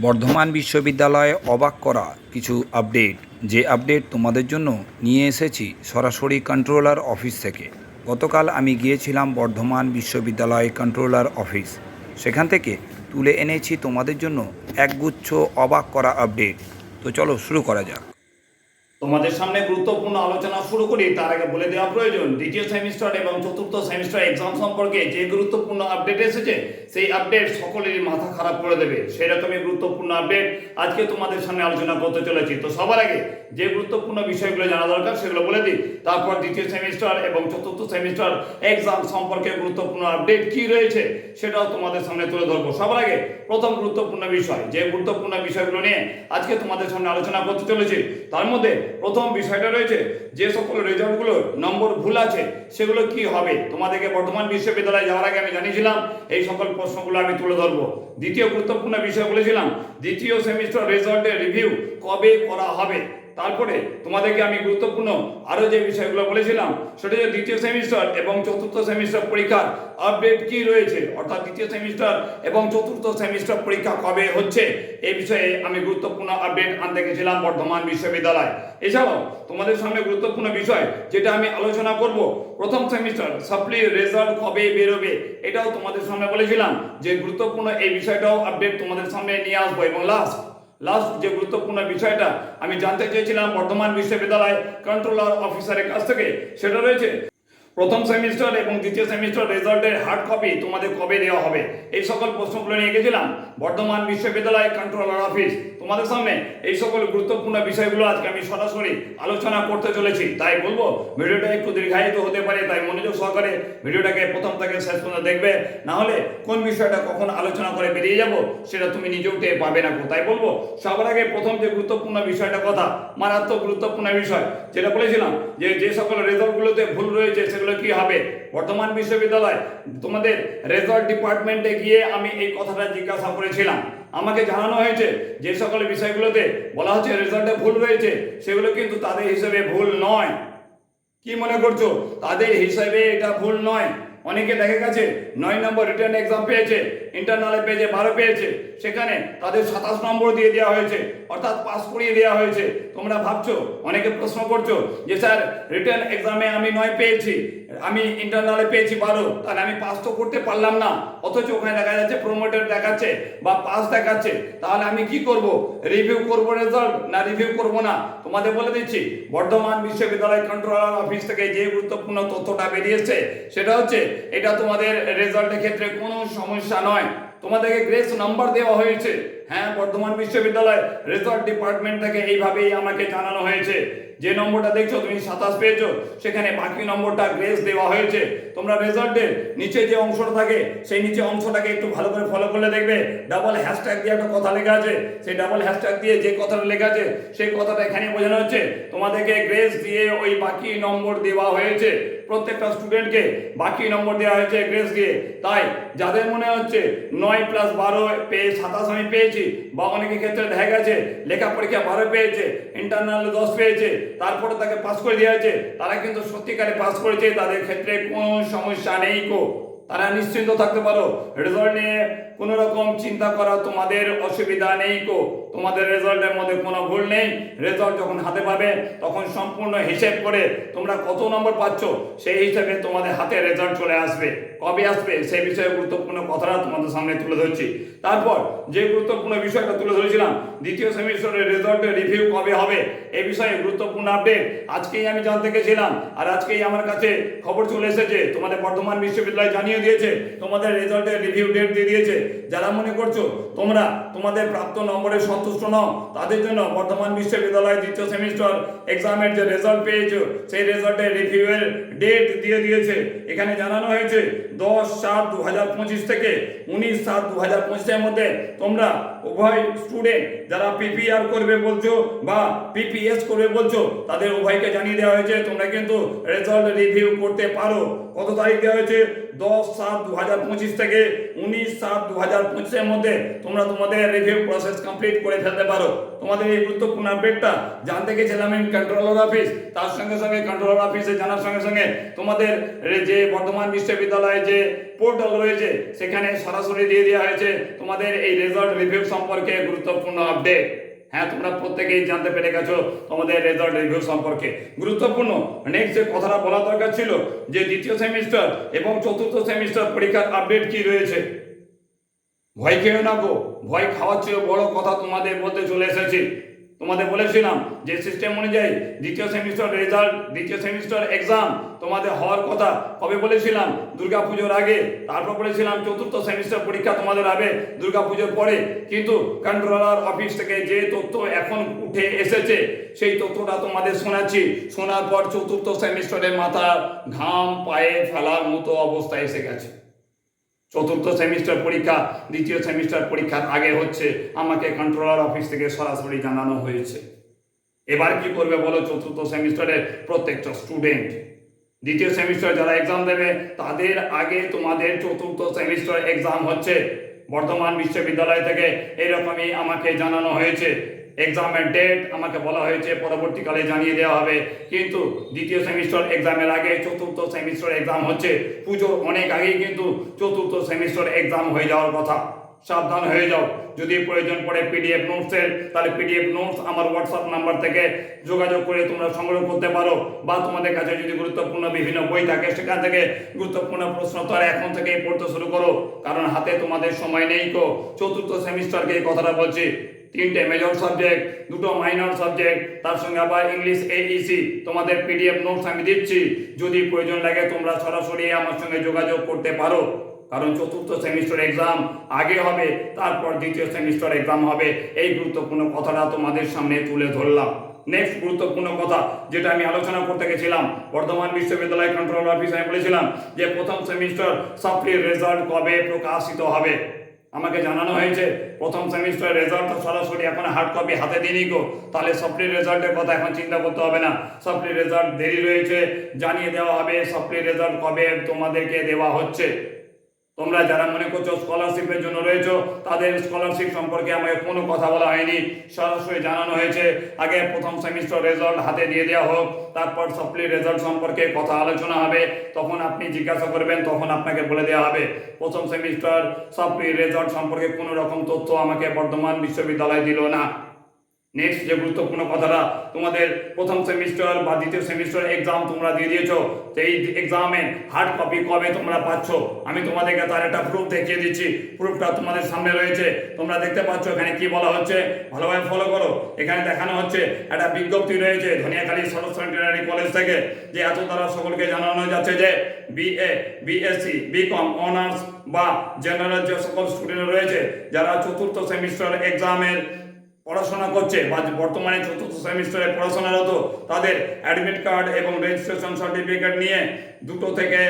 বর্ধমান বিশ্ববিদ্যালয়ে অবাক করা কিছু আপডেট। যে আপডেট তোমাদের জন্য নিয়ে এসেছি সরাসরি কন্ট্রোলার অফিস থেকে। গতকাল আমি গিয়েছিলাম বর্ধমান বিশ্ববিদ্যালয় কন্ট্রোলার অফিস। সেখান থেকে তুলে এনেছি তোমাদের জন্য একগুচ্ছ অবাক করা আপডেট। তো চলো শুরু করা যাক। তোমাদের সামনে গুরুত্বপূর্ণ আলোচনা শুরু করি। তার আগে বলে দেওয়া প্রয়োজন, দ্বিতীয় সেমিস্টার এবং চতুর্থ সেমিস্টার এক্সাম সম্পর্কে যে গুরুত্বপূর্ণ আপডেট এসেছে, সেই আপডেট সকলেরই মাথা খারাপ করে দেবে। সেরকমই গুরুত্বপূর্ণ আপডেট আজকে তোমাদের সামনে আলোচনা করতে চলেছি। তো সবার আগে যে গুরুত্বপূর্ণ বিষয়গুলো জানা দরকার, সেগুলো বলে দিই। তারপর দ্বিতীয় সেমিস্টার এবং চতুর্থ সেমিস্টার এক্সাম সম্পর্কে গুরুত্বপূর্ণ আপডেট কি রয়েছে, সেটাও তোমাদের সামনে তুলে ধরবো। সবার আগে প্রথম গুরুত্বপূর্ণ বিষয়, যে গুরুত্বপূর্ণ বিষয়গুলো নিয়ে আজকে তোমাদের সামনে আলোচনা করতে চলেছি, তার মধ্যে প্রথম বিষয়টা রয়েছে, যে সকল রেজাল্টগুলো নম্বর ভুল আছে, সেগুলো কি হবে? তোমাদেরকে বর্তমান বিশ্ববিদ্যালয়ে যাওয়ার আগে আমি জানিয়েছিলাম, এই সকল প্রশ্নগুলো আমি তুলে ধরবো। দ্বিতীয় গুরুত্বপূর্ণ বিষয় বলেছিলাম, দ্বিতীয় সেমিস্টার রেজাল্টের রিভিউ কবে করা হবে? তারপরে তোমাদেরকে আমি গুরুত্বপূর্ণ আরও যে বিষয়গুলো বলেছিলাম, সেটা যে দ্বিতীয় সেমিস্টার এবং চতুর্থ সেমিস্টার পরীক্ষার আপডেট কি রয়েছে? অর্থাৎ দ্বিতীয় সেমিস্টার এবং চতুর্থ সেমিস্টার পরীক্ষা কবে হচ্ছে? এই বিষয়ে আমি গুরুত্বপূর্ণ আপডেট আনতে গেছিলাম বর্ধমান বিশ্ববিদ্যালয়। এছাড়াও তোমাদের সামনে গুরুত্বপূর্ণ বিষয় যেটা আমি আলোচনা করব, প্রথম সেমিস্টার সাপ্লি রেজাল্ট কবে বেরোবে, এটাও তোমাদের সামনে বলেছিলাম যে গুরুত্বপূর্ণ এই বিষয়টাও আপডেট তোমাদের সামনে নিয়ে আসব এবং লাস্ট লাস্ট যে গুরুত্বপূর্ণ বিষয়টা, আমি জানতে চেয়েছিলাম বর্ধমান বিশ্ববিদ্যালয় কন্ট্রোলার অফিসারের কাছ থেকে, সেটা রয়েছে। প্রথম সেমিস্টার এবং দ্বিতীয় সেমিস্টার রেজাল্টের হার্ড কপি তোমাদের কবে দেওয়া হবে? এই সকল প্রশ্নগুলো নিয়ে গেছিলাম। বর্ধমান বিশ্ববিদ্যালয় কন্ট্রোলার অফিস তোমাদের সামনে এই সকল গুরুত্বপূর্ণ বিষয়গুলো আজকে আমি সরাসরি আলোচনা করতে চলেছি। তাই বলব, ভিডিওটা একটু দীর্ঘায়িত হতে পারে, তাই মনোযোগ সহকারে ভিডিওটাকে প্রথম থেকে শেষ পর্যন্ত দেখবে। না হলে কোন বিষয়টা কখন আলোচনা করে বেরিয়ে যাব, সেটা তুমি নিজেও টের পাবে না তাই বলব, সবার আগে প্রথম যে গুরুত্বপূর্ণ বিষয়টা কথা, মারাত্মক গুরুত্বপূর্ণ বিষয়, যেটা বলেছিলাম যে যে সকল রেজাল্টগুলোতে ভুল রয়েছে, সেগুলো কি হবে? বর্তমান বিশ্ববিদ্যালয় তোমাদের রেজাল্ট ডিপার্টমেন্টে গিয়ে আমি এই কথাটা জিজ্ঞাসা করেছিলাম। আমাকে জানানো হয়েছে, যে সকল বিষয়গুলোতে বলা হচ্ছে রেজাল্টে ভুল রয়েছে সেগুলো কিন্তু তাদের হিসেবে ভুল নয়। কি মনে করছ? তাদের হিসাবে এটা ভুল নয়। অনেকে দেখা গেছে, নয় নম্বর রিটার্ন এক্সাম পেয়েছে ইন্টারনালে পেয়েছে বারো পেয়েছে। সেখানে তাদের সাতাশ নম্বর দিয়ে দেওয়া হয়েছে, অর্থাৎ পাস করিয়ে দেওয়া হয়েছে। তোমরা ভাবছ, অনেকে প্রশ্ন করছ যে, স্যার রিটার্ন এক্সামে আমি নয় পেয়েছি, আমি ইন্টারনালে পেয়েছি বারো, তাহলে আমি পাস তো করতে পারলাম না। অথচ ওখানে দেখা যাচ্ছে প্রমোটার দেখাচ্ছে বা পাস দেখাচ্ছে। তাহলে আমি কি করব? রিভিউ করব রেজাল্ট না রিভিউ করব না? তোমাদের বলে দিচ্ছি, বর্ধমান বিশ্ববিদ্যালয় কন্ট্রোলার অফিস থেকে যে গুরুত্বপূর্ণ তথ্যটা বেরিয়েছে, সেটা হচ্ছে, এটা তোমাদের রেজাল্টের ক্ষেত্রে কোনো সমস্যা নয়। তোমাদেরকে গ্রেস নাম্বার দেওয়া হয়েছে। হ্যাঁ বর্ধমান বিশ্ববিদ্যালয় রেজাল্ট ডিপার্টমেন্ট থেকে এইভাবেই আমাকে জানানো হয়েছে। যে নম্বরটা দেখছ, তুমি সাতাশ পেয়েছ, সেখানে বাকি নম্বরটা গ্রেস দেওয়া হয়েছে। তোমরা রেজাল্টের নিচে যে অংশটা থাকে, সেই নিচে অংশটাকে একটু ভালো করে ফলো করলে দেখবে ডাবল হ্যাশট্যাগ দিয়ে একটা কথা লেখা আছে। সেই ডাবল হ্যাশট্যাগ দিয়ে যে কথাটা লেখা আছে, সেই কথাটা এখানে বোঝানো হচ্ছে। তোমাদেরকে গ্রেস দিয়ে ওই বাকি নম্বর দেওয়া হয়েছে। প্রত্যেকটা স্টুডেন্টকে বাকি নম্বর দেওয়া হয়েছে গ্রেস দিয়ে। তাই যাদের মনে হচ্ছে নয় প্লাস বারো পেয়ে সাতাশ আমি পেয়েছি, বা অনেকের ক্ষেত্রে দেখা গেছে লেখা পরীক্ষা বারো পেয়েছে ইন্টারনাল দশ পেয়েছে, তারপরে তাকে পাস করে দেওয়া হয়েছে, তারা কিন্তু সত্যিকারে পাস করেছে, তাদের ক্ষেত্রে কোনো সমস্যা নেই কো। তারা নিশ্চিন্ত থাকতে পারো। রেজাল্ট নিয়ে কোনো রকম চিন্তা করা তোমাদের অসুবিধা নেই কো। তোমাদের রেজাল্টের মধ্যে কোনো ভুল নেই। রেজাল্ট যখন হাতে পাবে, তখন সম্পূর্ণ হিসেব করে তোমরা কত নম্বর পাচ্ছ, সেই হিসেবে তোমাদের হাতে রেজাল্ট চলে আসবে। কবে আসবে, সেই বিষয়ে গুরুত্বপূর্ণ কথাটা তোমাদের সামনে তুলে ধরছি। তারপর যে গুরুত্বপূর্ণ বিষয়টা তুলে ধরেছিলাম দ্বিতীয় সেমিস্টারের রেজাল্টের রিভিউ কবে হবে? এই বিষয়ে গুরুত্বপূর্ণ আপডেট আজকেই আমি জানতে গেছিলাম। আর আজকেই আমার কাছে খবর চলে এসেছে, তোমাদের বর্ধমান বিশ্ববিদ্যালয় জানিয়ে দিয়েছে, তোমাদের রেজাল্টের রিভিউ ডেট দিয়ে দিয়েছে। যারা মনে করছ তোমরা তোমাদের প্রাপ্ত নম্বরে সন্তুষ্ট নও, তাদের জন্য বর্ধমান বিশ্ববিদ্যালয় দ্বিতীয় সেমিস্টার এক্সামের যে রেজাল্ট পেয়েছ, সেই রেজাল্টের রিভিউয়ের ডেট দিয়ে দিয়েছে। এখানে জানানো হয়েছে, দশ সাত দু হাজার পঁচিশ থেকে উনিশ সাত দু হাজার পঁচিশের মধ্যে তোমরা উভয় স্টুডেন্ট যারা পিপিআর করবে বলছো বা পিপিএস করবে বলছো, তাদের উভয়কে জানিয়ে দেওয়া হয়েছে, তোমরা কিন্তু রেজাল্ট রিভিউ করতে পারো। কত তারিখ দেওয়া হয়েছে? দশ সাত দু হাজার পঁচিশ থেকে উনিশ সাত দু হাজার পঁচিশের মধ্যে তোমরা তোমাদের রিভিউ প্রসেস কমপ্লিট করে ফেলতে পারো। তোমাদের এই গুরুত্বপূর্ণ আপডেটটা জানতে গেছিলাম আমি কন্ট্রোলার অফিস তার সঙ্গে সঙ্গে কন্ট্রোলার অফিসে জানার সঙ্গে সঙ্গে তোমাদের যে বর্ধমান বিশ্ববিদ্যালয়ে যে পোর্টাল রয়েছে, সেখানে সরাসরি দিয়ে দেওয়া হয়েছে তোমাদের এই রেজাল্ট রিভিউ সম্পর্কে গুরুত্বপূর্ণ আপডেট হ্যাঁ তোমরা প্রত্যেকেই জানতে পেরে গেছো তোমাদের রেজাল্ট রিভিউ সম্পর্কে। গুরুত্বপূর্ণ নেক্সট যে কথাটা বলা দরকার ছিল যে দ্বিতীয় সেমিস্টার এবং চতুর্থ সেমিস্টার পরীক্ষার আপডেট কি রয়েছে? ভয় খেয়েও না গো, ভয় খাওয়ার চেয়ে বড় কথা তোমাদের মধ্যে চলে এসেছি। তোমাদের বলেছিলাম যে সিস্টেম অনুযায়ী দ্বিতীয় সেমিস্টার রেজাল্ট দ্বিতীয় সেমিস্টার এক্সাম তোমাদের হওয়ার কথা কবে বলেছিলাম? দুর্গাপুজোর আগে, তারপর বলেছিলাম চতুর্থ সেমিস্টার পরীক্ষা তোমাদের হবে দুর্গাপুজোর পরে। কিন্তু কন্ট্রোলার অফিস থেকে যে তথ্য এখন উঠে এসেছে, সেই তথ্যটা তোমাদের শোনাচ্ছি। শোনার পর চতুর্থ সেমিস্টারের মাথা ঘাম, পায়ে ফেলার মতো অবস্থা এসে গেছে। চতুর্থ সেমিস্টার পরীক্ষা, দ্বিতীয় সেমিস্টার পরীক্ষার আগে হচ্ছে আমাকে কন্ট্রোলার অফিস থেকে সরাসরি জানানো হয়েছে। এবার কি করবে বলো? চতুর্থ সেমিস্টারের প্রত্যেকটা স্টুডেন্ট দ্বিতীয় সেমিস্টার যারা এক্সাম দেবে, তাদের আগে তোমাদের চতুর্থ সেমিস্টার এক্সাম হচ্ছে। বর্তমান বিশ্ববিদ্যালয় থেকে এরকমই আমাকে জানানো হয়েছে। এক্সামের ডেট আমাকে বলা হয়েছে, পরবর্তীকালে জানিয়ে দেওয়া হবে। কিন্তু দ্বিতীয় সেমিস্টার এক্সামের আগে চতুর্থ সেমিস্টার এক্সাম হচ্ছে। পুজোর অনেক আগেই কিন্তু চতুর্থ সেমিস্টার এক্সাম হয়ে যাওয়ার কথা। সাবধান হয়ে যাও। যদি প্রয়োজন পড়ে পিডিএফ নোটসের তাহলে পিডিএফ নোটস আমার হোয়াটসঅ্যাপ নাম্বার থেকে যোগাযোগ করে তোমরা সংগ্রহ করতে পারো। বা তোমাদের কাছে যদি গুরুত্বপূর্ণ বিভিন্ন বই থাকে, সেখান থেকে গুরুত্বপূর্ণ প্রশ্ন তারা এখন থেকেই পড়তে শুরু করো। কারণ হাতে তোমাদের সময় নেই কো চতুর্থ সেমিস্টারকে এই কথাটা বলছি। তিনটে মেজর সাবজেক্ট দুটো মাইনর সাবজেক্ট তার সঙ্গে আবার ইংলিশ এইসি তোমাদের পিডিএফ নোটস আমি দিচ্ছি। যদি প্রয়োজন লাগে তোমরা সরাসরি আমার সঙ্গে যোগাযোগ করতে পারো। কারণ চতুর্থ সেমিস্টার এক্সাম আগে হবে, তারপর দ্বিতীয় সেমিস্টার এক্সাম হবে। এই গুরুত্বপূর্ণ কথাটা তোমাদের সামনে তুলে ধরলাম। নেক্সট গুরুত্বপূর্ণ কথা, যেটা আমি আলোচনা করতে গেছিলাম, বর্ধমান বিশ্ববিদ্যালয় কন্ট্রোল অফিস আমি বলেছিলাম যে প্রথম সেমিস্টার সাপ্লির রেজাল্ট কবে প্রকাশিত হবে? আমাকে জানানো হয়েছে, প্রথম সেমিস্টার রেজাল্ট সরাসরি এখন হার্ড কপি হাতে দিনই গো। তাহলে সাপ্লি রেজাল্টের কথা এখন চিন্তা করতে হবে না। সাপ্লি রেজাল্ট দেরি রয়েছে, জানিয়ে দেওয়া হবে সাপ্লি রেজাল্ট কবে তোমাদেরকে দেওয়া হচ্ছে। তোমরা যারা মনে করছ স্কলারশিপের জন্য রয়েছো, তাদের স্কলারশিপ সম্পর্কে আমাকে কোনো কথা বলা হয়নি। সরাসরি জানানো হয়েছে, আগে প্রথম সেমিস্টার রেজাল্ট হাতে দিয়ে দেওয়া হোক, তারপর সাপ্লি রেজাল্ট সম্পর্কে কথা আলোচনা হবে, তখন আপনি জিজ্ঞাসা করবেন, তখন আপনাকে বলে দেওয়া হবে। প্রথম সেমিস্টার সাপ্লি রেজাল্ট সম্পর্কে কোনো রকম তথ্য আমাকে বর্ধমান বিশ্ববিদ্যালয় দিল না। নেক্সট যে গুরুত্বপূর্ণ কথাটা, তোমাদের প্রথম সেমিস্টার বা দ্বিতীয় সেমিস্টার এক্সাম তোমরা দিয়ে দিয়েছ সেই এক্সামে হার্ড কপি কবে তোমরা পাচ্ছ? আমি তোমাদেরকে তার একটা প্রুফ দেখিয়ে দিচ্ছি। প্রুফটা তোমাদের সামনে রয়েছে। তোমরা দেখতে পাচ্ছ এখানে কি বলা হচ্ছে? ভালোভাবে ফলো করো। এখানে দেখানো হচ্ছে একটা বিজ্ঞপ্তি রয়েছে ধনিয়াখালী সরস্বতী কলেজ থেকে, যে এত দ্বারা সকলকে জানানো যাচ্ছে যে বিএ বিএসসি বিকম অনার্স বা জেনারেল যে সকল স্টুডেন্ট রয়েছে, যারা চতুর্থ সেমিস্টার এক্সামের পড়াশোনা করছে বা বর্তমানে চতুর্থ সেমিস্টারে পড়াশোনারত তাদের অ্যাডমিট কার্ড এবং রেজিস্ট্রেশন সার্টিফিকেট নিয়ে দুটো থেকে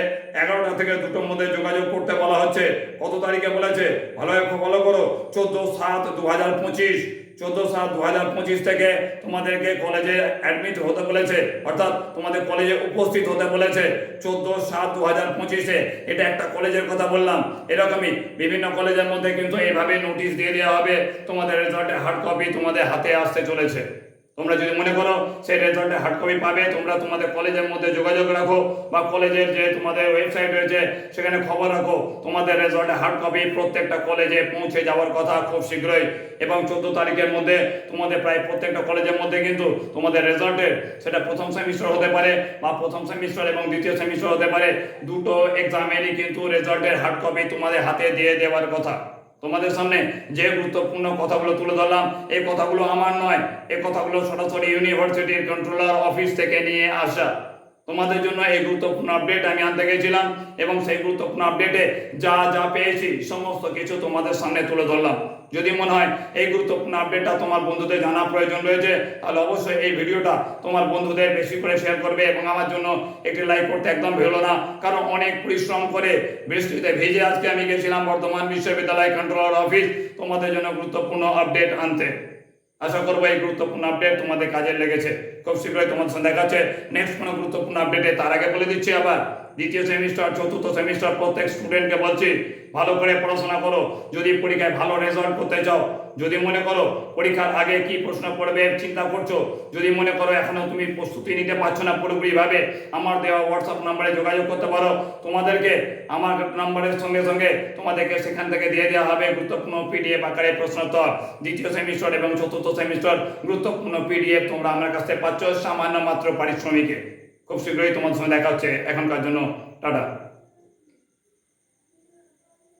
এগারোটা থেকে দুটোর মধ্যে যোগাযোগ করতে বলা হচ্ছে। কত তারিখে বলেছে? ভালোভাবে ফলো করো। চোদ্দ সাত দু হাজার পঁচিশ। চোদ্দ সাত দু হাজার পঁচিশ থেকে তোমাদেরকে কলেজে অ্যাডমিট হতে বলেছে, অর্থাৎ তোমাদের কলেজে উপস্থিত হতে বলেছে। চোদ্দ সাত দু হাজার পঁচিশে, এটা একটা কলেজের কথা বললাম। এরকমই বিভিন্ন কলেজের মধ্যে কিন্তু এইভাবে নোটিশ দিয়ে দেওয়া হবে। তোমাদের রেজাল্টের হার্ড কপি তোমাদের হাতে আসতে চলেছে। তোমরা যদি মনে করো সেই রেজাল্টে হার্ড কপি পাবে, তোমরা তোমাদের কলেজের মধ্যে যোগাযোগ রাখো বা কলেজের যে তোমাদের ওয়েবসাইট রয়েছে, সেখানে খবর রাখো, তোমাদের রেজাল্টে হার্ড কপি প্রত্যেকটা কলেজে পৌঁছে যাওয়ার কথা খুব শীঘ্রই। এবং চোদ্দ তারিখের মধ্যে তোমাদের প্রায় প্রত্যেকটা কলেজের মধ্যে কিন্তু তোমাদের রেজাল্টের সেটা প্রথম সেমিস্টার হতে পারে বা প্রথম সেমিস্টার এবং দ্বিতীয় সেমিস্টার হতে পারে। দুটো এক্সামেরই কিন্তু রেজাল্টের হার্ড কপি তোমাদের হাতে দিয়ে দেওয়ার কথা। তোমাদের সামনে যে গুরুত্বপূর্ণ কথাগুলো তুলে ধরলাম, এই কথাগুলো আমার নয়, এই কথাগুলো সরাসরি ইউনিভার্সিটির কন্ট্রোলার অফিস থেকে নিয়ে আসা। তোমাদের জন্য এই গুরুত্বপূর্ণ আপডেট আমি আনতে গেছিলাম এবং সেই গুরুত্বপূর্ণ আপডেটে যা যা পেয়েছি, সমস্ত কিছু তোমাদের সামনে তুলে ধরলাম। যদি মনে হয় এই গুরুত্বপূর্ণ আপডেটটা তোমার বন্ধুদের জানা প্রয়োজন রয়েছে, তাহলে অবশ্যই এই ভিডিওটা তোমার বন্ধুদের বেশি করে শেয়ার করবে এবং আমার জন্য একটি লাইক করতে একদম ভেলো না। কারণ অনেক পরিশ্রম করে বৃষ্টিতে ভিজে আজকে আমি গেছিলাম বর্ধমান বিশ্ববিদ্যালয় কন্ট্রোলার অফিস তোমাদের জন্য গুরুত্বপূর্ণ আপডেট আনতে। আশা করব এই গুরুত্বপূর্ণ আপডেট তোমাদের কাজে লেগেছে। খুব শীঘ্রই তোমাদের সাথে দেখা হচ্ছে। নেক্সট কোনো গুরুত্বপূর্ণ আপডেটে তার আগে বলে দিচ্ছি আবার, দ্বিতীয় সেমিস্টার চতুর্থ সেমিস্টার প্রত্যেক স্টুডেন্টকে বলছি ভালো করে পড়াশোনা করো। যদি পরীক্ষায় ভালো রেজাল্ট করতে চাও, যদি মনে করো পরীক্ষার আগে কি প্রশ্ন পড়বে চিন্তা করছ, যদি মনে করো এখনও তুমি প্রস্তুতি নিতে পারছ না পুরোপুরিভাবে, আমার দেওয়া হোয়াটসঅ্যাপ নাম্বারে যোগাযোগ করতে পারো। তোমাদেরকে আমার নাম্বারের সঙ্গে সঙ্গে তোমাদেরকে সেখান থেকে দিয়ে দেওয়া হবে গুরুত্বপূর্ণ পিডিএফ আকারে প্রশ্নোত্তর। দ্বিতীয় সেমিস্টার এবং চতুর্থ সেমিস্টার গুরুত্বপূর্ণ পিডিএফ তোমরা আমার কাছ থেকে পাচ্ছ, সামান্য মাত্র পারিশ্রমিকে। খুব শীঘ্রই তোমাদের সঙ্গে দেখা হচ্ছে। এখনকার জন্য, টাটা।